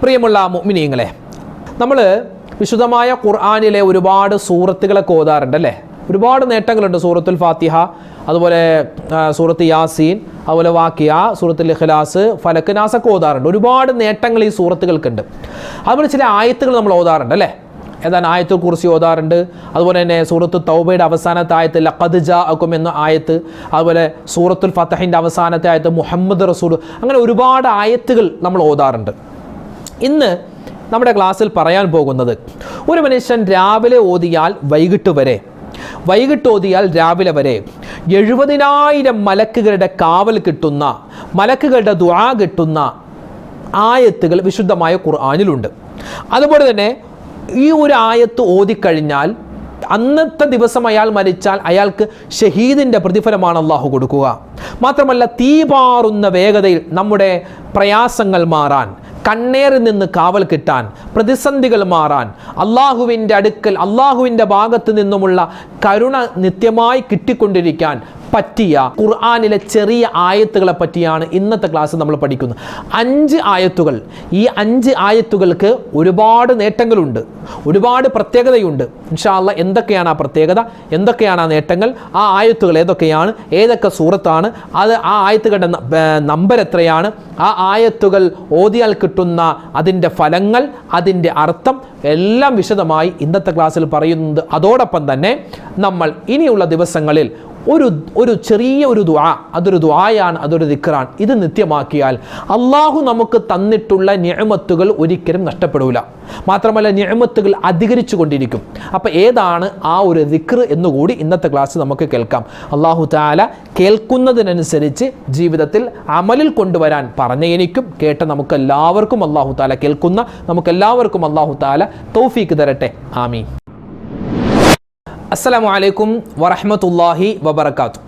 പ്രിയമുള്ള മുഅ്മിനീങ്ങളെ നമ്മൾ വിശുദ്ധമായ ഖുർആാനിലെ ഒരുപാട് സൂറത്തുകളൊക്കെ ഓതാറുണ്ട് അല്ലേ? ഒരുപാട് നേട്ടങ്ങളുണ്ട് സൂറത്തുൽ ഫാത്തിഹ അതുപോലെ സൂറത്ത് യാസീൻ അതുപോലെ വാക്കിയ സൂറത്തുൽ ഇഖ്ലാസ് ഫലക്ക് നാസൊക്കെ ഓതാറുണ്ട്. ഒരുപാട് നേട്ടങ്ങൾ ഈ സൂറത്തുകൾക്കുണ്ട്. അതുപോലെ ചില ആയത്തുകൾ നമ്മൾ ഓതാറുണ്ട് അല്ലേ? ഏതാണ് ആയത്തുൽ കുറിച്ച് ഓതാറുണ്ട് അതുപോലെ തന്നെ സൂറത്ത് തൗബയുടെ അവസാനത്തെ ആയത്ത് ലഖദ് ജാഅക്കും എന്ന ആയത്ത് അതുപോലെ സൂറത്തുൽ ഫത്തഹിന്റെ അവസാനത്തെ ആയത്ത് മുഹമ്മദ് റസൂൽ അങ്ങനെ ഒരുപാട് ആയത്തുകൾ നമ്മൾ ഓതാറുണ്ട്. ഇന്ന് നമ്മുടെ ക്ലാസ്സിൽ പറയാൻ പോകുന്നത് ഒരു മനുഷ്യൻ രാവിലെ ഓതിയാൽ വൈകിട്ട് വരെ വൈകിട്ട് ഓതിയാൽ രാവിലെ വരെ എഴുപതിനായിരം മലക്കുകളുടെ കാവൽ കിട്ടുന്ന മലക്കുകളുടെ ദുആ കിട്ടുന്ന ആയത്തുകൾ വിശുദ്ധമായ ഖുർആാനിലുണ്ട്. അതുപോലെ തന്നെ ഈ ഒരു ആയത്ത് ഓതിക്കഴിഞ്ഞാൽ അന്നത്തെ ദിവസം അയാൾ മരിച്ചാൽ അയാൾക്ക് ഷഹീദിന്റെ പ്രതിഫലമാണ് അള്ളാഹു കൊടുക്കുക. മാത്രമല്ല തീപാറുന്ന വേഗതയിൽ നമ്മുടെ പ്രയാസങ്ങൾ മാറാൻ കണ്ണേറിൽ നിന്ന് കാവൽ കിട്ടാൻ പ്രതിസന്ധികൾ മാറാൻ അള്ളാഹുവിന്റെ അടുക്കൽ അള്ളാഹുവിന്റെ ഭാഗത്ത് നിന്നുമുള്ള കരുണ നിത്യമായി കിട്ടിക്കൊണ്ടിരിക്കാൻ പറ്റിയ ഖുർആാനിലെ ചെറിയ ആയത്തുകളെ പറ്റിയാണ് ഇന്നത്തെ ക്ലാസ് നമ്മൾ പഠിക്കുന്നത്. അഞ്ച് ആയത്തുകൾ. ഈ അഞ്ച് ആയത്തുകൾക്ക് ഒരുപാട് നേട്ടങ്ങളുണ്ട്. ഒരുപാട് പ്രത്യേകതയുണ്ട്. ഇൻഷാല്ല എന്തൊക്കെയാണ് ആ പ്രത്യേകത? എന്തൊക്കെയാണ് ആ നേട്ടങ്ങൾ? ആ ആയത്തുകൾ ഏതൊക്കെയാണ്? ഏതൊക്കെ സൂറത്താണ്? അത് ആ ആയത്തുകളുടെ നമ്പർ എത്രയാണ്? ആ ആയത്തുകൾ ഓതിയാൽ കിട്ടുന്ന അതിന്റെ ഫലങ്ങൾ അതിന്റെ അർത്ഥം എല്ലാം വിശദമായി ഇന്നത്തെ ക്ലാസ്സിൽ പറയുന്നത് അതോടൊപ്പം തന്നെ നമ്മൾ ഇനിയുള്ള ദിവസങ്ങളിൽ ഒരു ഒരു ചെറിയ ഒരു ദുആ അതൊരു ദുആയാണ് അതൊരു ദിക്റാണ്. ഇത് നിത്യമാക്കിയാൽ അള്ളാഹു നമുക്ക് തന്നിട്ടുള്ള ഞമത്തുകൾ ഒരിക്കലും നഷ്ടപ്പെടില്ല മാത്രമല്ല ഞമത്തുകൾ അധികരിച്ചു കൊണ്ടിരിക്കും. അപ്പോൾ ഏതാണ് ആ ഒരു ദിക്ർ എന്നുകൂടി ഇന്നത്തെ ക്ലാസ് നമുക്ക് കേൾക്കാം. അള്ളാഹു താല കേൾക്കുന്നതിനനുസരിച്ച് ജീവിതത്തിൽ അമലിൽ കൊണ്ടുവരാൻ പറഞ്ഞ എനിക്കും കേട്ട നമുക്കെല്ലാവർക്കും അള്ളാഹു താല കേൾക്കുന്ന നമുക്കെല്ലാവർക്കും അള്ളാഹു താല തൗഫീക്ക് തരട്ടെ. ആമീൻ. അസ്സലാമു അലൈക്കും വറഹ്മത്തുള്ളാഹി വബർക്കാത്തു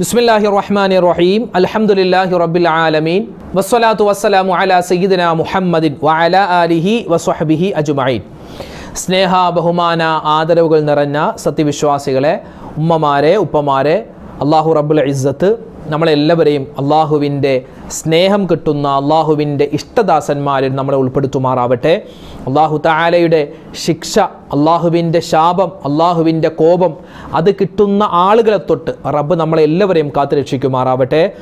ബിസ്മില്ലാഹി റഹ്മാൻ റഹീം അൽഹംദുലില്ലാഹി റബ്ബിൽ ആലമീൻ. വസ്സലാത്തു വസ്സലാമു അലാ സയ്യിദിന മുഹമ്മദിൻ വഅല ആലിഹി വസ്വഹബിഹി അജ്മഈൻ. സ്നേഹ ബഹുമാന ആദരവുകൾ നിറഞ്ഞ സത്യവിശ്വാസികളെ ഉമ്മമാരെ ഉപ്പമാരെ അള്ളാഹു റബ്ബുൽ ഇസ്സത്ത് നമ്മളെല്ലാവരെയും അള്ളാഹുവിന്റെ സ്നേഹം കിട്ടുന്ന അള്ളാഹുവിന്റെ ഇഷ്ടദാസന്മാരിൽ നമ്മളെ ഉൾപ്പെടുത്തുമാറാവട്ടെ. അള്ളാഹു താലയുടെ ശിക്ഷ അള്ളാഹുവിന്റെ ശാപം അള്ളാഹുവിന്റെ കോപം അത് കിട്ടുന്ന ആളുകളെ തൊട്ട് റബ്ബ് നമ്മളെല്ലാവരെയും കാത്തുരക്ഷിക്കുമാറാവട്ടെ.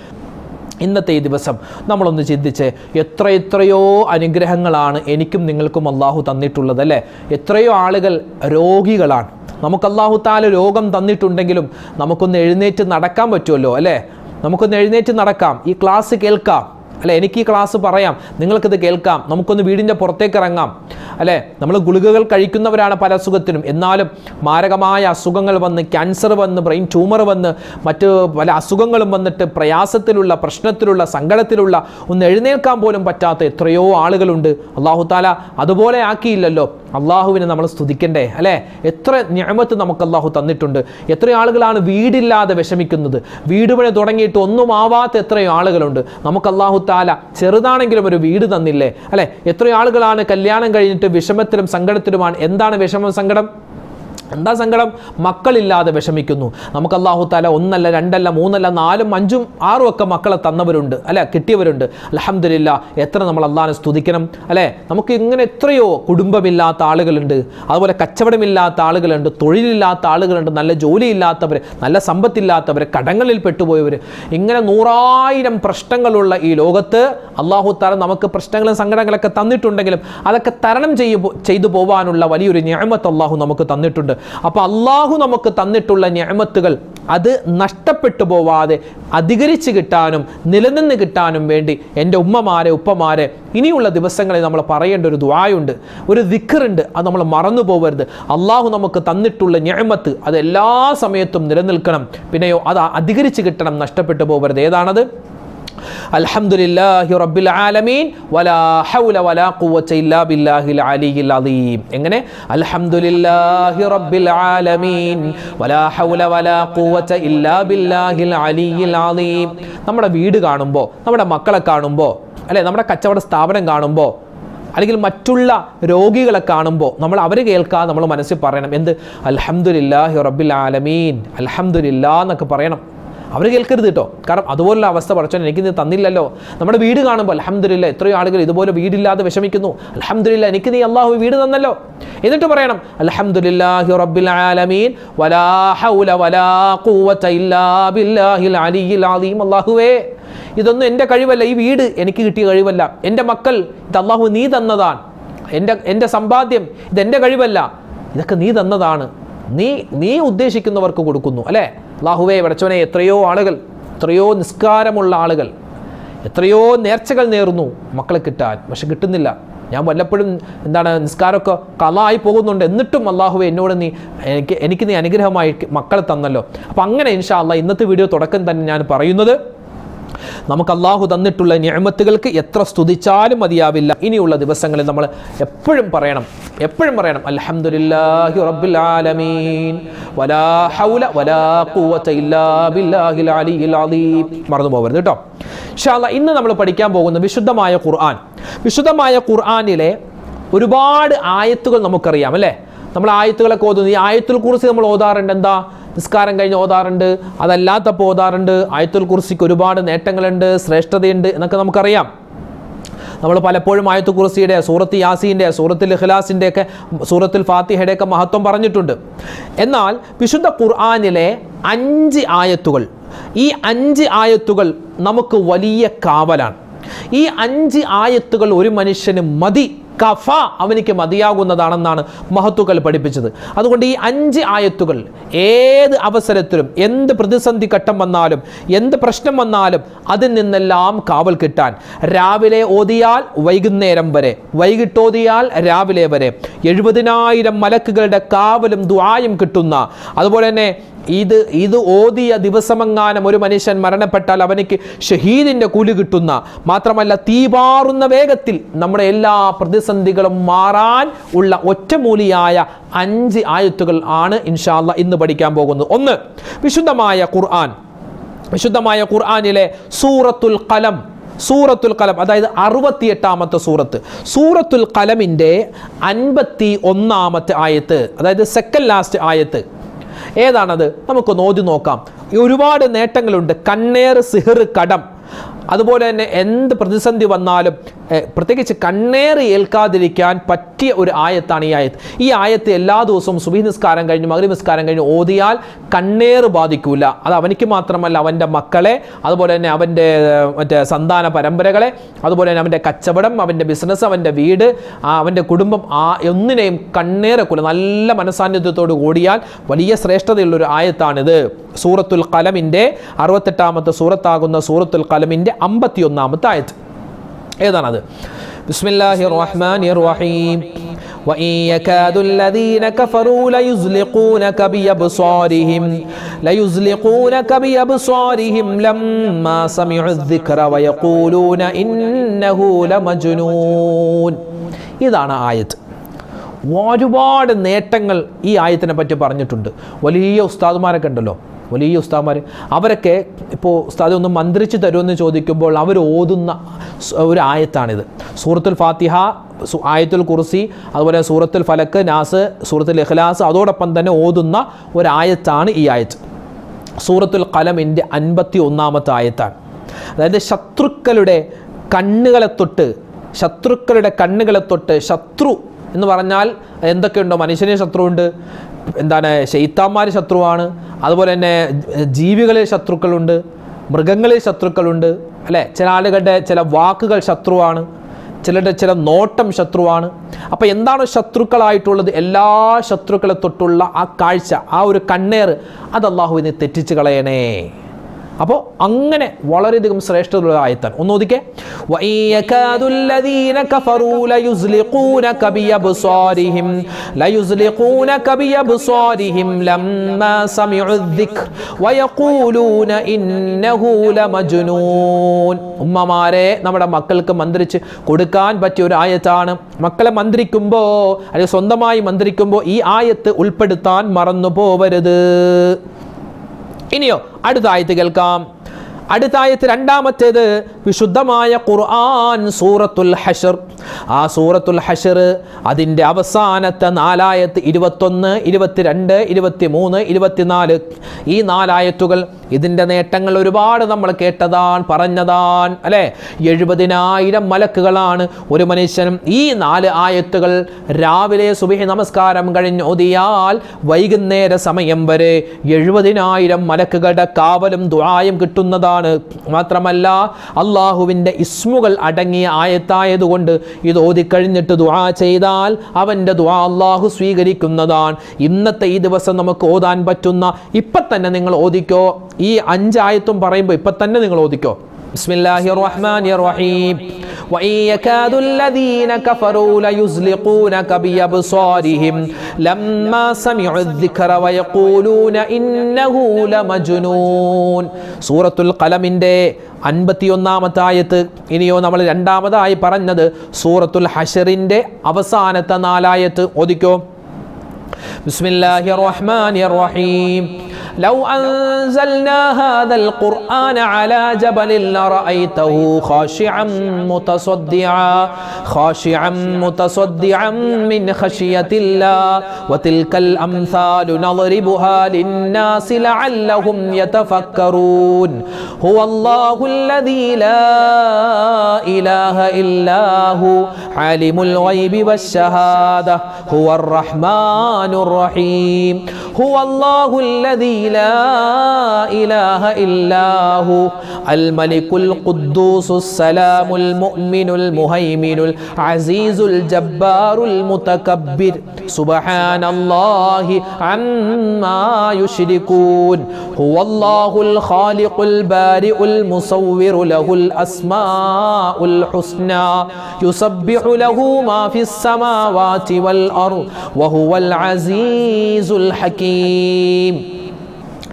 ഇന്നത്തെ ഈ ദിവസം നമ്മളൊന്ന് ചിന്തിച്ച് എത്ര എത്രയോ അനുഗ്രഹങ്ങളാണ് എനിക്കും നിങ്ങൾക്കും അള്ളാഹു തന്നിട്ടുള്ളത് അല്ലേ? എത്രയോ ആളുകൾ രോഗികളാണ്. നമുക്ക് അള്ളാഹു താല രോഗം തന്നിട്ടുണ്ടെങ്കിലും നമുക്കൊന്ന് എഴുന്നേറ്റ് നടക്കാൻ പറ്റുമല്ലോ അല്ലേ? നമുക്കൊന്ന് എഴുന്നേറ്റ് നടക്കാം. ഈ ക്ലാസ് കേൾക്കാം. അല്ലെ എനിക്ക് ഈ ക്ലാസ് പറയാം. നിങ്ങൾക്കിത് കേൾക്കാം. നമുക്കൊന്ന് വീടിന്റെ പുറത്തേക്ക് ഇറങ്ങാം. അല്ലെ നമ്മൾ ഗുളികകൾ കഴിക്കുന്നവരാണ് പല അസുഖത്തിനും. എന്നാലും മാരകമായ അസുഖങ്ങൾ വന്ന് ക്യാൻസർ വന്ന് ബ്രെയിൻ ട്യൂമർ വന്ന് മറ്റ് പല അസുഖങ്ങളും വന്നിട്ട് പ്രയാസത്തിലുള്ള പ്രശ്നത്തിലുള്ള സങ്കടത്തിലുള്ള ഒന്ന് എഴുന്നേൽക്കാൻ പോലും പറ്റാത്ത എത്രയോ ആളുകളുണ്ട്. അള്ളാഹു താല അതുപോലെ ആക്കിയില്ലല്ലോ. അള്ളാഹുവിനെ നമ്മൾ സ്തുതിക്കണ്ടേ. അല്ലേ എത്ര ഞാമത്ത് നമുക്ക് അള്ളാഹു തന്നിട്ടുണ്ട്. എത്ര ആളുകളാണ് വീടില്ലാതെ വിഷമിക്കുന്നത്. വീട് പണി തുടങ്ങിയിട്ട് ഒന്നും ആവാത്ത എത്രയോ ആളുകളുണ്ട്. നമുക്ക് അള്ളാഹു താല ചെറുതാണെങ്കിലും ഒരു വീട് തന്നില്ലേ? അല്ലെ? എത്ര ആളുകളാണ് കല്യാണം കഴിഞ്ഞിട്ട് വിഷമത്തിലും സങ്കടത്തിലുമാണ്? എന്താണ് വിഷമം സങ്കടം? എന്താ സങ്കടം മക്കളില്ലാതെ വിഷമിക്കുന്നു. നമുക്ക് അള്ളാഹു താല ഒന്നല്ല രണ്ടല്ല മൂന്നല്ല നാലും അഞ്ചും ആറും ഒക്കെ മക്കളെ തന്നവരുണ്ട് അല്ലെ? കിട്ടിയവരുണ്ട്. അലഹമില്ല എത്ര നമ്മൾ അള്ളാഹിനെ സ്തുതിക്കണം അല്ലെ? നമുക്ക് ഇങ്ങനെ എത്രയോ കുടുംബമില്ലാത്ത ആളുകളുണ്ട്. അതുപോലെ കച്ചവടമില്ലാത്ത ആളുകളുണ്ട് തൊഴിലില്ലാത്ത ആളുകളുണ്ട് നല്ല ജോലിയില്ലാത്തവർ നല്ല സമ്പത്തില്ലാത്തവർ കടങ്ങളിൽ പെട്ടുപോയവർ ഇങ്ങനെ നൂറായിരം പ്രശ്നങ്ങളുള്ള ഈ ലോകത്ത് അള്ളാഹു താല നമുക്ക് പ്രശ്നങ്ങളും സങ്കടങ്ങളൊക്കെ തന്നിട്ടുണ്ടെങ്കിലും അതൊക്കെ തരണം ചെയ്യു ചെയ്തു പോകാനുള്ള വലിയൊരു ഞാമത്ത് അള്ളാഹു നമുക്ക് തന്നിട്ടുണ്ട്. അപ്പോൾ അള്ളാഹു നമുക്ക് തന്നിട്ടുള്ള ഞാമത്തുകൾ അത് നഷ്ടപ്പെട്ടു പോവാതെ അധികരിച്ച് കിട്ടാനും നിലനിന്ന് കിട്ടാനും വേണ്ടി എന്റെ ഉമ്മമാരെ ഉപ്പമാരെ ഇനിയുള്ള ദിവസങ്ങളിൽ നമ്മൾ പറയേണ്ട ഒരു ദ്വായുണ്ട് ഒരു ദിക്കറുണ്ട് അത് നമ്മൾ മറന്നു പോകരുത് അള്ളാഹു നമുക്ക് തന്നിട്ടുള്ള ഞാമത്ത് അത് എല്ലാ സമയത്തും നിലനിൽക്കണം. പിന്നെയോ അത് അധികരിച്ച് കിട്ടണം നഷ്ടപ്പെട്ടു പോകരുത് ഏതാണത്? അൽഹംദുലില്ലാഹി റബ്ബിൽ ആലമീൻ. വലാ ഹൗല വലാ ഖുവത ഇല്ലാ ബില്ലാഹിൽ അലിയിൽ അലീം എങ്ങനെ? അൽഹംദുലില്ലാഹി റബ്ബിൽ ആലമീൻ. വലാ ഹൗല വലാ ഖുവത ഇല്ലാ ബില്ലാഹിൽ അലിയിൽ അലീം നമ്മുടെ വീട് കാണുമ്പോൾ നമ്മുടെ മക്കളെ കാണുമ്പോൾ അല്ലെ നമ്മുടെ കച്ചവട സ്ഥാപനം കാണുമ്പോൾ അല്ലെങ്കിൽ മറ്റുള്ള രോഗികളെ കാണുമ്പോൾ നമ്മൾ അവർ കേൾക്കാതെ നമ്മൾ മനസ്സിൽ പറയണം. എന്ത്? അൽഹംദുലില്ലാഹി റബ്ബിൽ ആലമീൻ. അൽഹംദുലില്ലാ എന്നൊക്കെ പറയണം. അവർ കേൾക്കരുത് കേട്ടോ. കാരണം അതുപോലുള്ള അവസ്ഥ പഠിച്ചോ എനിക്ക് നീ തന്നില്ലല്ലോ. നമ്മുടെ വീട് കാണുമ്പോൾ അലഹമില്ല എത്രയോ ആളുകൾ ഇതുപോലെ വീടില്ലാതെ വിഷമിക്കുന്നു. അലഹമില്ല എനിക്ക് നീ അള്ളാഹു വീട് തന്നല്ലോ. എന്നിട്ട് പറയണം അലഹമുല്ലാഹി റബ്ബിൽ ആലമീൻ വലാ ഹൗല വലാ ഖുവത ഇല്ലാ ബില്ലാഹിൽ അലിയിൽ അലീം. അല്ലാഹുവേ ഇതൊന്നും എന്റെ കഴിവല്ല ഈ വീട് എനിക്ക് കിട്ടിയ കഴിവല്ല. എന്റെ മക്കൾ ഇത് അള്ളാഹു നീ തന്നതാണ്. എന്റെ എന്റെ സമ്പാദ്യം ഇതെന്റെ കഴിവല്ല. ഇതൊക്കെ നീ തന്നതാണ്. നീ നീ ഉദ്ദേശിക്കുന്നവർക്ക് കൊടുക്കുന്നു അല്ലേ? അള്ളാഹുവേ വടച്ചവനെ എത്രയോ ആളുകൾ എത്രയോ നിസ്കാരമുള്ള ആളുകൾ എത്രയോ നേർച്ചകൾ നേർന്നു മക്കളെ കിട്ടാൻ. പക്ഷെ കിട്ടുന്നില്ല. ഞാൻ വല്ലപ്പോഴും എന്താണ് നിസ്കാരമൊക്കെ കലായി പോകുന്നുണ്ട്. എന്നിട്ടും അള്ളാഹുവെ എന്നോട് നീ എനിക്ക് എനിക്ക് നീ അനുഗ്രഹമായി മക്കളെ തന്നല്ലോ. അപ്പം അങ്ങനെ ഇൻഷാ അള്ളാഹ് ഇന്നത്തെ വീഡിയോ തുടക്കം തന്നെ ഞാൻ പറയുന്നത് നമുക്ക് അള്ളാഹു തന്നിട്ടുള്ള ഞാമത്തുകൾക്ക് എത്ര സ്തുതിച്ചാലും മതിയാവില്ല. ഇനിയുള്ള ദിവസങ്ങളിൽ നമ്മൾ എപ്പോഴും പറയണം. എപ്പോഴും പറയണം. അൽഹംദുലില്ലാഹി റബ്ബിൽ ആലമീൻ. വലാ ഹൗല വലാ ഖുവത ഇല്ലാ ബില്ലാഹിൽ അലിയിൽ അലീം മറന്നു പോകരുത് കേട്ടോ ഇൻഷാ അല്ലാഹ് ഇന്ന് നമ്മൾ പഠിക്കാൻ പോകുന്ന വിശുദ്ധമായ ഖുർആൻ. വിശുദ്ധമായ ഖുർആനിലെ ഒരുപാട് ആയത്തുകൾ നമുക്കറിയാം അല്ലേ? നമ്മൾ ആയത്തുകളൊക്കെ ഓതുന്നു. ഈ ആയത്തുൽ കുറിച്ച് നമ്മൾ ഓതാറുണ്ട്. എന്താ? നിസ്കാരം കഴിഞ്ഞ് ഓതാറുണ്ട്. അതല്ലാത്തപ്പോൾ ഓതാറുണ്ട്. ആയത്തുൽ കുറിസിക്ക് ഒരുപാട് നേട്ടങ്ങളുണ്ട് ശ്രേഷ്ഠതയുണ്ട് എന്നൊക്കെ നമുക്കറിയാം. നമ്മൾ പലപ്പോഴും ആയത്തു കുറിസിയുടെ സൂറത്ത് യാസീന്റെ സൂറത്തുൽ ഇഖ്ലാസിന്റെ ഒക്കെ സൂറത്തുൽ ഫാത്തിഹയുടെ ഒക്കെ മഹത്വം പറഞ്ഞിട്ടുണ്ട്. എന്നാൽ വിശുദ്ധ ഖുർആാനിലെ അഞ്ച് ആയത്തുകൾ ഈ അഞ്ച് ആയത്തുകൾ നമുക്ക് വലിയ കാവലാണ്. ഈ അഞ്ച് ആയത്തുകൾ ഒരു മനുഷ്യന് മതി കഫ അവനിക്ക് മതിയാകുന്നതാണെന്നാണ് മഹത്തുക്കൾ പഠിപ്പിച്ചത്. അതുകൊണ്ട് ഈ അഞ്ച് ആയത്തുകൾ ഏത് അവസരത്തിലും എന്ത് പ്രതിസന്ധി ഘട്ടം വന്നാലും എന്ത് പ്രശ്നം വന്നാലും അതിൽ നിന്നെല്ലാം കാവൽ കിട്ടാൻ. രാവിലെ ഓതിയാൽ വൈകുന്നേരം വരെ വൈകിട്ടോതിയാൽ രാവിലെ വരെ എഴുപതിനായിരം മലക്കുകളുടെ കാവലും ദ്വായും കിട്ടുന്ന അതുപോലെ തന്നെ ഇത് ഇത് ഓതിയ ദിവസമെങ്ങാനും ഒരു മനുഷ്യൻ മരണപ്പെട്ടാൽ അവനിക്ക് ഷഹീദിന്റെ കൂലി കിട്ടുന്ന മാത്രമല്ല തീപാറുന്ന വേഗത്തിൽ നമ്മുടെ എല്ലാ പ്രതിസന്ധികളും മാറാൻ ഉള്ള ഒറ്റമൂലിയായ അഞ്ച് ആയത്തുകൾ ആണ് ഇൻഷാല്ല ഇന്ന് പഠിക്കാൻ പോകുന്നത്. ഒന്ന് വിശുദ്ധമായ ഖുർആൻ. വിശുദ്ധമായ ഖുർആാനിലെ സൂറത്തുൽ കലം സൂറത്തുൽ കലം അതായത് അറുപത്തിയെട്ടാമത്തെ സൂറത്ത്. സൂറത്തുൽ കലമിന്റെ അൻപത്തി ഒന്നാമത്തെ ആയത്ത് അതായത് സെക്കൻഡ് ലാസ്റ്റ് ആയത്ത്. ഏതാണത്? നമുക്ക് നോതി നോക്കാം. ഒരുപാട് നേട്ടങ്ങളുണ്ട്. കണ്ണേർ സിഹർ കടം. അതുപോലെ തന്നെ എന്ത് പ്രതിസന്ധി വന്നാലും പ്രത്യേകിച്ച് കണ്ണേറി ഏൽക്കാതിരിക്കാൻ പറ്റിയ ഒരു ആയത്താണ് ഈ ആയത്ത്. ഈ ആയത്ത് എല്ലാ ദിവസവും സുബി നിസ്കാരം കഴിഞ്ഞ് മകരി നിസ്കാരം കഴിഞ്ഞ് ഓതിയാൽ കണ്ണേറ് ബാധിക്കൂല. അത് അവനിക്ക് മാത്രമല്ല അവന്റെ മക്കളെ അതുപോലെ തന്നെ അവന്റെ മറ്റേ സന്താന പരമ്പരകളെ അതുപോലെ തന്നെ അവന്റെ കച്ചവടം അവന്റെ ബിസിനസ് അവന്റെ വീട് അവന്റെ കുടുംബം ആ ഒന്നിനെയും കണ്ണേറക്കൂല. നല്ല മനസാന്നിധ്യത്തോട് കൂടിയാൽ വലിയ ശ്രേഷ്ഠതയുള്ളൊരു ആയത്താണിത്. സൂറത്തുൽ കലമിന്റെ അറുപത്തെട്ടാമത്തെ സൂറത്താകുന്ന സൂറത്തുൽ കലമിന്റെ അമ്പത്തിയൊന്നാമത്തെ ആയത്ത് ഏതാണത് ബിസ്മില്ലാഹി റഹ്മാൻ റഹീം وإن يكاد الذين كفروا ليزلقونك بأبصارهم ليزلقونك بأبصارهم لما سمعوا الذكر ويقولون إنه لمجنون ഇതാണ് ആയത്ത് ഒരുപാട് നേട്ടങ്ങൾ ഈ ആയത്തിനെ പറ്റി പറഞ്ഞിട്ടുണ്ട് വലിയ ഉസ്താദുമാരൊക്കെ ഉണ്ടല്ലോ വലിയ ഉസ്താദ്മാർ അവരൊക്കെ ഇപ്പോൾ ഉസ്താദ് ഒന്ന് മന്ത്രിച്ച് തരുമെന്ന് ചോദിക്കുമ്പോൾ അവർ ഓതുന്ന ഒരു ആയത്താണിത്. സൂറത്തുൽ ഫാത്തിഹ ആയത്തുൽ കുർസി അതുപോലെ സൂറത്തുൽ ഫലക്ക് നാസ് സൂറത്തുൽ ഇഖ്ലാസ് അതോടൊപ്പം തന്നെ ഓതുന്ന ഒരു ആയത്താണ് ഈ ആയത്ത്. സൂറത്തുൽ കലമിന്റെ അൻപത്തി ഒന്നാമത്തെ ആയത്താണ്. അതായത് ശത്രുക്കളുടെ കണ്ണുകളെ തൊട്ട് ശത്രുക്കളുടെ കണ്ണുകളെ തൊട്ട് ശത്രു എന്ന് പറഞ്ഞാൽ എന്തൊക്കെയുണ്ടോ മനുഷ്യനെ ശത്രുവുണ്ട്. എന്താണ്? ശൈത്താന്മാർ ശത്രുവാണ്. അതുപോലെ തന്നെ ജീവികളിൽ ശത്രുക്കളുണ്ട്. മൃഗങ്ങളിൽ ശത്രുക്കളുണ്ട്. അല്ലേ? ചില ആളുകളുടെ ചില വാക്കുകൾ ശത്രുവാണ്. ചിലരുടെ ചില നോട്ടം ശത്രുവാണ്. അപ്പോൾ എന്താണ് ശത്രുക്കളായിട്ടുള്ളത്? എല്ലാ ശത്രുക്കളെ തൊട്ടുള്ള ആ കാഴ്ച ആ ഒരു കണ്ണേർ അത് അള്ളാഹുവിനെ തെറ്റിച്ച് കളയണേ. അപ്പോൾ അങ്ങനെ വളരെയധികം ശ്രേഷ്ഠതയുള്ള ആയത്താണ്. ഒന്ന് ഒതുക്കെ ഉമ്മമാരെ നമ്മുടെ മക്കൾക്ക് മന്ത്രിച്ച് കൊടുക്കാൻ പറ്റിയ ഒരു ആയത്താണ്. മക്കളെ മന്ത്രിക്കുമ്പോൾ അല്ലെങ്കിൽ സ്വന്തമായി മന്ത്രിക്കുമ്പോൾ ഈ ആയത്ത് ഉൾപ്പെടുത്താൻ മറന്നു പോവരുത് ഇനിയോ അടുത്ത ആയത്ത് കേൾക്കാം. അടുത്ത ആയത്ത് രണ്ടാമത്തേത് വിശുദ്ധമായ ഖുർആൻ സൂറത്തുൽ ഹഷർ. ആ സൂറത്തുൽ ഹഷർ അതിന്റെ അവസാനത്തെ നാലായത്ത് ഇരുപത്തൊന്ന് ഇരുപത്തിരണ്ട് ഇരുപത്തി മൂന്ന് ഇരുപത്തിനാല്. ഈ നാലായത്തുകൾ ഇതിന്റെ നേട്ടങ്ങൾ ഒരുപാട് നമ്മൾ കേട്ടതാൻ പറഞ്ഞതാൻ അല്ലേ? എഴുപതിനായിരം മലക്കുകളാണ് ഒരു മനുഷ്യനും ഈ നാല് ആയത്തുകൾ രാവിലെ സുബഹി നമസ്കാരം കഴിഞ്ഞ് ഓതിയാൽ വൈകുന്നേര സമയം വരെ എഴുപതിനായിരം മലക്കുകളുടെ കാവലും ദുആയും കിട്ടുന്നതാണ് ആയത്താണ് മാത്രമല്ല അള്ളാഹുവിന്റെ ഇസ്മുകൾ അടങ്ങിയ ആയത്തായതുകൊണ്ട് ഇത് ഓതിക്കഴിഞ്ഞിട്ട് ദുആ ചെയ്താൽ അവന്റെ ദുആ അള്ളാഹു സ്വീകരിക്കുന്നതാണ്. ഇന്നത്തെ ഈ ദിവസം നമുക്ക് ഓതാൻ പറ്റുന്ന ഇപ്പം തന്നെ നിങ്ങൾ ഓദിക്കോ ഈ അഞ്ചായത്തും പറയുമ്പോൾ ഇപ്പം തന്നെ നിങ്ങൾ ഓദിക്കോ ബിസ്മില്ലാഹിർ റഹ്മാനിർ റഹീം. وإن يكاد الذين كفروا ليزلقونك بأبصارهم لما سمعوا الذكر ويقولون إنه لمجنون സൂറത്തുൽ ഖലമിൻ്റെ അൻപത്തിയൊന്നാമത്തെ ആയത്ത് ഇനിയോ നമ്മൾ രണ്ടാമതായി പറഞ്ഞത് സൂറത്തുൽ ഹഷറിൻ്റെ അവസാനത്തെ നാലായത്ത് ഓദിക്കോ بسم الله الرحمن الرحيم لو أنزلنا هذا القرآن على جبل لرأيته خاشعا متصدعا خاشعا متصدعا من خشية الله وتلك الأمثال نضربها للناس لعلهم يتفكرون هو الله الذي لا إله إلا هو عالم الغيب والشهادة هو الرحمن الرحيم. هو الله الذي لا إله إلا هو الملك القدوس السلام المؤمن المهيمن العزيز الجبار المتكبر. سبحان الله عما يشركون. هو الله الخالق البارئ المصور له الأسماء الحسنى يسبح له ما في السماوات والأرض وهو العزيز الحكيم.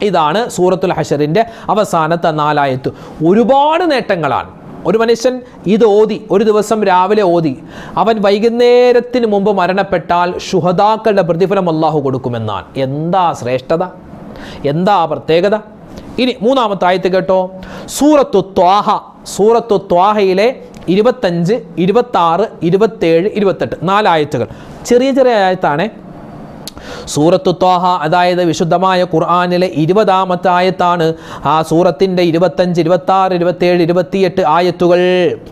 ഇതാണ് സൂറത്തുൽ ഹഷറിന്റെ അവസാനത്തെ നാലായത്ത്. ഒരുപാട് നേട്ടങ്ങളാണ്. ഒരു മനുഷ്യൻ ഇത് ഓതി ഒരു ദിവസം രാവിലെ ഓതി അവൻ വൈകുന്നേരത്തിന് മുമ്പ് മരണപ്പെട്ടാൽ ശുഹദാക്കളുടെ പ്രതിഫലം അള്ളാഹു കൊടുക്കുമെന്നാണ്. എന്താ ശ്രേഷ്ഠത? എന്താ പ്രത്യേകത? ഇനി മൂന്നാമത്തെ ആയത്ത് കേട്ടോ. സൂറത്തു ത്വാഹ സൂറത്തു ത്വാഹയിലെ ഇരുപത്തഞ്ച് ഇരുപത്താറ് ഇരുപത്തേഴ് ഇരുപത്തെട്ട് നാലായത്തുകൾ ചെറിയ ചെറിയ ആയത്താണേ. സൂറത്തു ത്വാഹ അതായത് വിശുദ്ധമായ ഖുർആാനിലെ ഇരുപതാമത്തെ ആയത്താണ്. ആ സൂറത്തിന്റെ ഇരുപത്തഞ്ച് ഇരുപത്താറ് ഇരുപത്തേഴ് ഇരുപത്തിയെട്ട് ആയത്തുകൾ.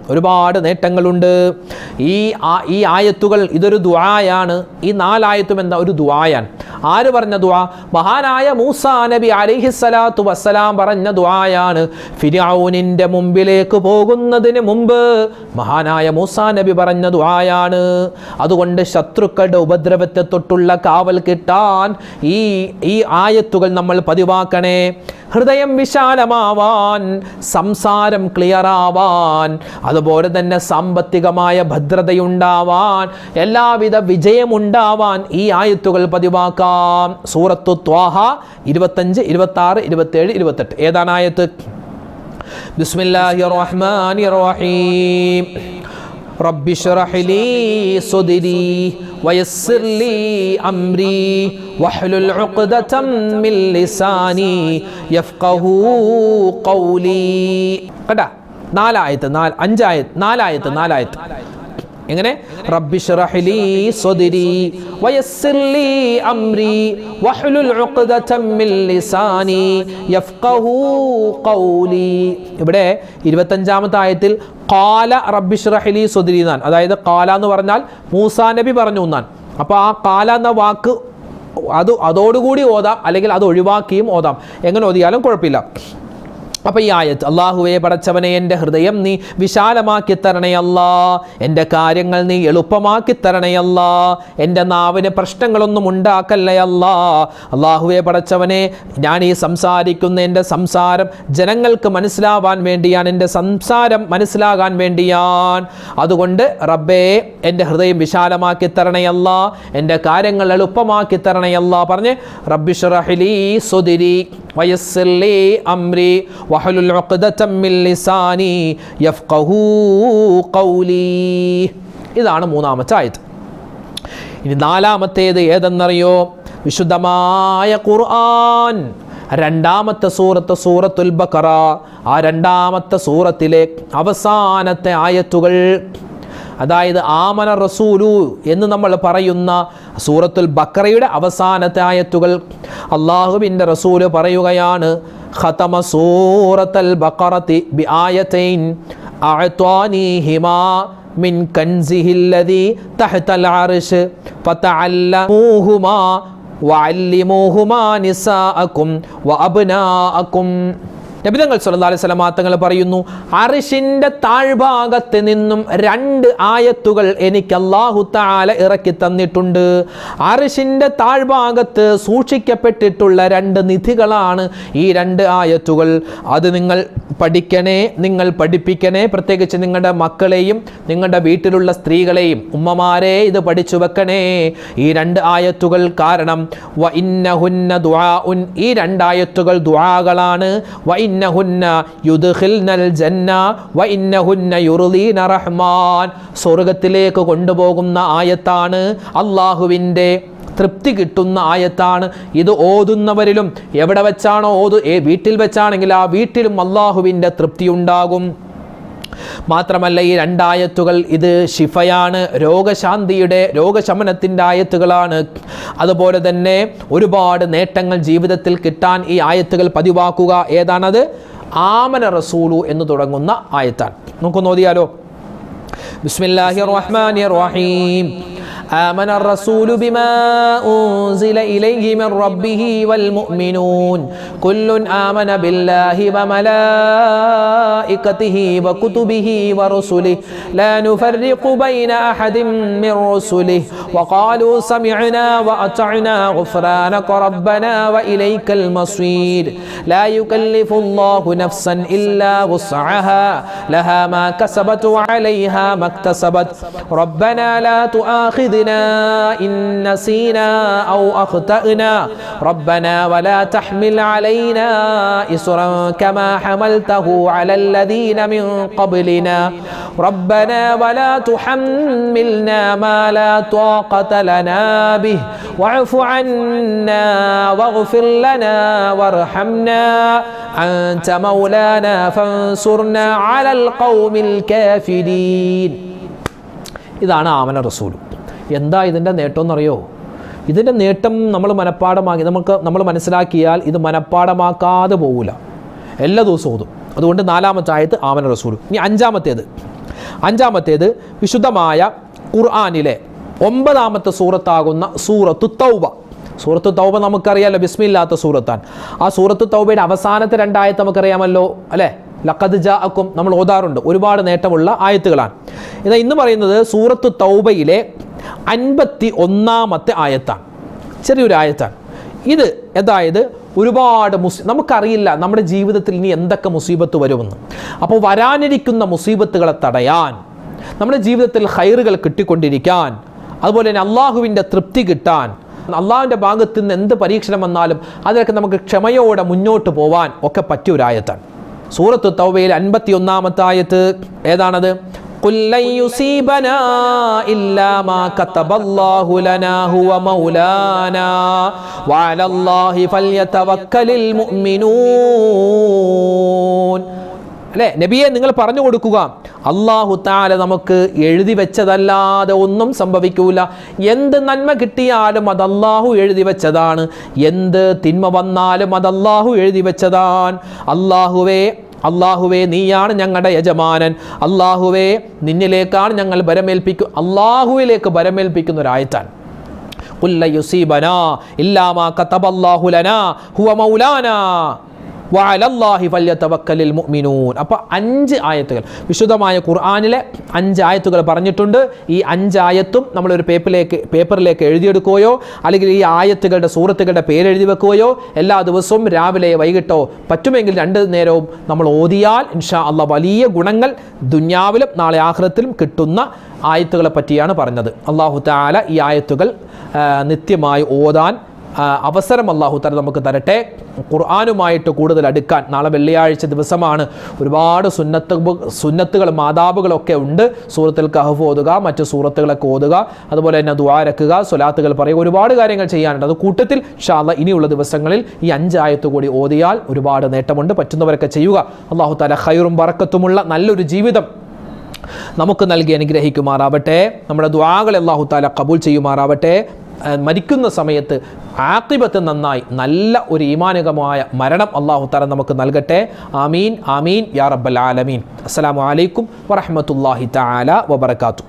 ഒരുപാട് നേട്ടങ്ങളുണ്ട്. ഈ ഈ ആയത്തുകൾ ഇതൊരു ദുആയാണ്. ഈ നാലായത്തും എന്താ? ഒരു ദുആയാണ്. ആര് പറഞ്ഞ ദുആ? മഹാനായ മൂസാ നബി അലിഹിസ്സലാത്തു വസ്സലാം പറഞ്ഞ ദുആയാണ് ഫിരൗനിന്റെ മുമ്പിലേക്ക് പോകുന്നതിന് മുമ്പ് മഹാനായ മൂസാ നബി പറഞ്ഞ ദുആയാണ്. അതുകൊണ്ട് ശത്രുക്കളുടെ ഉപദ്രവത്തെ തൊട്ടുള്ള കാവൽ കിട്ടാൻ ഈ ഈ ആയത്തുകൾ നമ്മൾ പതിവാക്കണേ. ഹൃദയം വിശാലമാവാൻ സംസാരം ക്ലിയറാവാൻ അതുപോലെ തന്നെ സാമ്പത്തികമായ ഭദ്രതയുണ്ടാവാൻ എല്ലാവിധ വിജയമുണ്ടാവാൻ ഈ ആയത്തുകൾ പതിവാക്കാം. സൂറത്തു ത്വാഹ ഇരുപത്തഞ്ച് ഇരുപത്തി ആറ് ഇരുപത്തേഴ് ഇരുപത്തെട്ട്. ഏതാണ് ആയത്ത്? ബിസ്മില്ലാഹി റഹ്മാൻ റഹീം. رب اشرح لي صدري ويسر لي أمري واحلل عقدة من لساني يفقه قولي കണ്ടാ നാലായത്ത് നാല് അഞ്ചായത്ത് നാലായത്ത് നാലായത്ത് എങ്ങനെ? റബ്ബിഷ്റഹ്ലി അംരി ലിസാനി യഫ്ഖഹു ഖൗലി. ഇവിടെ ഇരുപത്തഞ്ചാമത്തെ ആയത്തിൽ കാല റബ്ബിഷ്റഹ്ലി സ്വദിരി എന്നാൽ അതായത് കാല എന്ന് പറഞ്ഞാൽ മൂസാ നബി പറഞ്ഞു എന്നാണ്. അപ്പോൾ ആ കാല എന്ന വാക്ക് അത് അതോടുകൂടി ഓതാം അല്ലെങ്കിൽ അത് ഒഴിവാക്കിയും ഓതാം. എങ്ങനെ ഓതിയാലും കുഴപ്പമില്ല. അപ്പോൾ ഈ ആയത്ത് അള്ളാഹുവെ പടച്ചവനെ എന്റെ ഹൃദയം നീ വിശാലമാക്കി തരണയല്ലാ എന്റെ കാര്യങ്ങൾ നീ എളുപ്പമാക്കി തരണയല്ലാ എന്റെ നാവിന് പ്രശ്നങ്ങളൊന്നും ഉണ്ടാക്കല്ലയല്ലാ അള്ളാഹുവെ പടച്ചവനെ ഞാൻ ഈ സംസാരിക്കുന്ന എന്റെ സംസാരം ജനങ്ങൾക്ക് മനസ്സിലാവാൻ വേണ്ടിയാണ്. എന്റെ സംസാരം മനസ്സിലാകാൻ വേണ്ടിയാണ്. അതുകൊണ്ട് റബ്ബേ എന്റെ ഹൃദയം വിശാലമാക്കി തരണയല്ല എന്റെ കാര്യങ്ങൾ എളുപ്പമാക്കി തരണയല്ല പറഞ്ഞ് റബ്ബിഷ്റഹ്ലി സുദിരി. അംരി വഹലുൽ മിൻ ലിസാനി ഖൗലി. ഇതാണ് മൂന്നാമത്തെ ആയത്. ഇനി നാലാമത്തേത് ഏതെന്നറിയോ? വിശുദ്ധമായ ഖുർആൻ. രണ്ടാമത്തെ സൂറത്ത് സൂറത്തുൽ ബക്കറ ആ രണ്ടാമത്തെ സൂറത്തിലെ അവസാനത്തെ ആയത്തുകൾ. അതായത് ആമന റസൂലു എന്ന് നമ്മൾ പറയുന്ന സൂറത്തുൽ ബക്കറയുടെ അവസാനത്തെ ആയത്തുകൾ അള്ളാഹുവിന്റെ റസൂൽ പറയുകയാണ് ഖതമ സൂറത്തൽ ബക്കറത്തി ബി ആയത്തൈൻ അഅത്വാനിഹിമാ മിൻ കൻസിഹില്ലദി തഹ്തൽ അർശ് ഫതഅല്ലമൂഹുമാ വഅല്ലിമൂഹുമാ നിസാഅക്കും വഅബ്നാഅക്കും നബിതങ്ങൾ സല്ലല്ലാഹു അലൈഹി തങ്ങൾ പറയുന്നു അറിഷിന്റെ താഴ്ഭാഗത്ത് നിന്നും രണ്ട് ആയത്തുകൾ എനിക്ക് അള്ളാഹു താല ഇറക്കി തന്നിട്ടുണ്ട്. അറിഷിന്റെ താഴ്ഭാഗത്ത് സൂക്ഷിക്കപ്പെട്ടിട്ടുള്ള രണ്ട് നിധികളാണ് ഈ രണ്ട് ആയത്തുകൾ. അത് നിങ്ങൾ പഠിക്കണേ നിങ്ങൾ പഠിപ്പിക്കണേ. പ്രത്യേകിച്ച് നിങ്ങളുടെ മക്കളെയും നിങ്ങളുടെ വീട്ടിലുള്ള സ്ത്രീകളെയും ഉമ്മമാരെ ഇത് പഠിച്ചു വെക്കണേ. ഈ രണ്ട് ആയത്തുകൾ കാരണം ഈ രണ്ടായത്തുകൾ ദുആകളാണ്. വ ഇന്നഹുന്ന യുദ്ഖിൽനൽ ജന്ന വ ഇന്നഹുന്ന യുർദീന റഹ്മാൻ. സ്വർഗത്തിലേക്ക് കൊണ്ടുപോകുന്ന ആയത്താണ് അള്ളാഹുവിന്റെ തൃപ്തി കിട്ടുന്ന ആയത്താണ്. ഇത് ഓതുന്നവരിലും എവിടെ വെച്ചാണോ ഓതു? വീട്ടിൽ വെച്ചാണെങ്കിൽ ആ വീട്ടിലും അള്ളാഹുവിന്റെ തൃപ്തി ഉണ്ടാകും മാത്രമല്ല ഈ രണ്ടായത്തുകൾ ഇത് ശിഫയാണ് രോഗശാന്തിയുടെ രോഗശമനത്തിന്റെ ആയത്തുകളാണ്. അതുപോലെ തന്നെ ഒരുപാട് നേട്ടങ്ങൾ ജീവിതത്തിൽ കിട്ടാൻ ഈ ആയത്തുകൾ പതിവാക്കുക ഏതാണത്? ആമന റസൂലു എന്ന് തുടങ്ങുന്ന ആയത്താണ്. നമുക്ക് നോദിയാലോ ബിസ്മില്ലാഹി റഹ്മാൻ റഹീം. آمن الرسول بما أنزل إليه من ربه والمؤمنون. كل آمن بالله وملائكته وكتبه ورسله. لا نفرق بين أحد من رسله. وقالوا سمعنا وأطعنا غفرانك ربنا وإليك المصير. لا يكلف الله نفسا إلا وسعها. لها ما كسبت وعليها ما اكتسبت. ربنا لا تؤاخذنا إن نسينا أو أخطأنا ربنا ولا تحمل علينا إسرا كما حملته على الذين من قبلنا ربنا ولا تحملنا ما لا طاقة لنا به واعف عنا واغفر لنا وارحمنا أنت مولانا فانصرنا على القوم الكافرين ഇതാണ് ആമന റസൂൽ എന്താ ഇതിന്റെ നേട്ടം എന്നറിയോ ഇതിന്റെ നേട്ടം നമ്മൾ മനഃപ്പാടമാക്കി നമുക്ക് നമ്മൾ മനസ്സിലാക്കിയാൽ ഇത് മനഃപ്പാടമാക്കാതെ പോകില്ല എല്ലാ ദിവസവും ഓതും. അതുകൊണ്ട് നാലാമത്തെ ആയത്ത് ആമന റസൂൽ. ഇനി അഞ്ചാമത്തേത്. അഞ്ചാമത്തേത് വിശുദ്ധമായ ഖുർആാനിലെ ഒമ്പതാമത്തെ സൂറത്താകുന്ന സൂറത്തു തൗബ. സൂറത്ത് തൗബ നമുക്കറിയാമല്ലോ ബിസ്മില്ലാത്ത സൂറത്താൻ ആ സൂറത്ത് തൗബയുടെ അവസാനത്തെ രണ്ടായത്ത് നമുക്കറിയാമല്ലോ അല്ലേ? ലഖദ് ജാഅക്കും നമ്മൾ ഓതാറുണ്ട്. ഒരുപാട് നേട്ടമുള്ള ആയത്തുകളാണ്. എന്നാൽ ഇന്ന് പറയുന്നത് സൂറത്ത് തൗബയിലെ അൻപത്തി ഒന്നാമത്തെ ആയത്താണ് ചെറിയൊരു ആയത്താണ് ഇത് അതായത് ഒരുപാട് മുസ് നമുക്കറിയില്ല നമ്മുടെ ജീവിതത്തിൽ ഇനി എന്തൊക്കെ മുസീബത്ത് വരുമെന്ന്. അപ്പോൾ വരാനിരിക്കുന്ന മുസീബത്തുകളെ തടയാൻ നമ്മുടെ ജീവിതത്തിൽ ഹൈറുകൾ കിട്ടിക്കൊണ്ടിരിക്കാൻ അതുപോലെ തന്നെ അള്ളാഹുവിന്റെ തൃപ്തി കിട്ടാൻ അള്ളാഹുവിന്റെ ഭാഗത്തു നിന്ന് എന്ത് പരീക്ഷണം വന്നാലും അതിലൊക്കെ നമുക്ക് ക്ഷമയോടെ മുന്നോട്ട് പോവാൻ ഒക്കെ പറ്റിയ ഒരു ആയത്താണ്. സൂറത്ത് തൗബയിൽ അൻപത്തി ഒന്നാമത്തെ ആയത്ത് ഏതാണത്? قل لن يصيبنا إلا ما كتب الله لنا هو مولانا وعلى الله فليتوكل المؤمنون അല്ലേ നബിയെ നിങ്ങൾ പറഞ്ഞു കൊടുക്കുക അള്ളാഹു താല നമുക്ക് എഴുതി വെച്ചതല്ലാതെ ഒന്നും സംഭവിക്കൂല എന്ത് നന്മ കിട്ടിയാലും അത് അള്ളാഹു എഴുതി വെച്ചതാണ് എന്ത് തിന്മ വന്നാലും അത് അള്ളാഹു എഴുതി വെച്ചതാണ് അള്ളാഹുവേ അള്ളാഹുവേ നീയാണ് ഞങ്ങളുടെ യജമാനൻ. അള്ളാഹുവേ നിന്നിലേക്കാണ് ഞങ്ങൾ ബരമേൽപ്പിക്കു അള്ളാഹുവിലേക്ക് ബരമേൽപ്പിക്കുന്ന ഒരായത്താണ് കുല്ല യുസീബന ഹുവ മൗലാനാ. അപ്പോൾ അഞ്ച് ആയത്തുകൾ. വിശുദ്ധമായ ഖുർആാനിലെ അഞ്ച് ആയത്തുകൾ പറഞ്ഞിട്ടുണ്ട്. ഈ അഞ്ച് ആയത്തും നമ്മളൊരു പേപ്പറിലേക്ക് പേപ്പറിലേക്ക് എഴുതിയെടുക്കുകയോ അല്ലെങ്കിൽ ഈ ആയത്തുകളുടെ സൂറത്തുകളുടെ പേരെഴുതി വെക്കുകയോ എല്ലാ ദിവസവും രാവിലെ വൈകിട്ടോ പറ്റുമെങ്കിൽ രണ്ട് നേരവും നമ്മൾ ഓതിയാൽ ഇൻഷാ അള്ള വലിയ ഗുണങ്ങൾ ദുന്യാവിലും നാളെ ആഹ്ലത്തിലും കിട്ടുന്ന ആയത്തുകളെ പറ്റിയാണ് പറഞ്ഞത്. അള്ളാഹു താല ഈ ആയത്തുകൾ നിത്യമായി ഓതാൻ അവസരം അള്ളാഹു തല നമുക്ക് തരട്ടെ. ഖുർആാനുമായിട്ട് കൂടുതൽ അടുക്കാൻ നാളെ വെള്ളിയാഴ്ച ദിവസമാണ്. ഒരുപാട് സുന്നത്ത് സുന്നത്തുകൾ മാതാബുകളൊക്കെ ഉണ്ട്. സൂറത്തുൽ കഹഫ് ഓതുക മറ്റ് സൂറത്തുകളൊക്കെ ഓതുക അതുപോലെ തന്നെ ദ്വാരക്കുക സ്വലാത്തുകൾ പറയുക ഒരുപാട് കാര്യങ്ങൾ ചെയ്യാനുണ്ട്. അത് കൂട്ടത്തിൽ ഷാല്ല ഇനിയുള്ള ദിവസങ്ങളിൽ ഈ അഞ്ചായത്ത് കൂടി ഓതിയാൽ ഒരുപാട് നേട്ടമുണ്ട്. പറ്റുന്നവരൊക്കെ ചെയ്യുക. അള്ളാഹു തല ഹൈറും വറക്കത്തുമുള്ള നല്ലൊരു ജീവിതം നമുക്ക് നൽകി അനുഗ്രഹിക്കുമാറാവട്ടെ. നമ്മുടെ ദ്വാകൾ അള്ളാഹു താല കബൂൽ ചെയ്യുമാറാവട്ടെ. മരിക്കുന്ന സമയത്ത് ആക്കിബത്ത് നന്നായി നല്ല ഒരു ഈമാനകമായ മരണം അള്ളാഹു തല നമുക്ക് നൽകട്ടെ. ആമീൻ ആമീൻ യാ റബ്ബൽ ആലമീൻ. അസ്സാം വലൈക്കും വറഹ്മത്തുള്ളാഹി താല വബറകാതുഹു.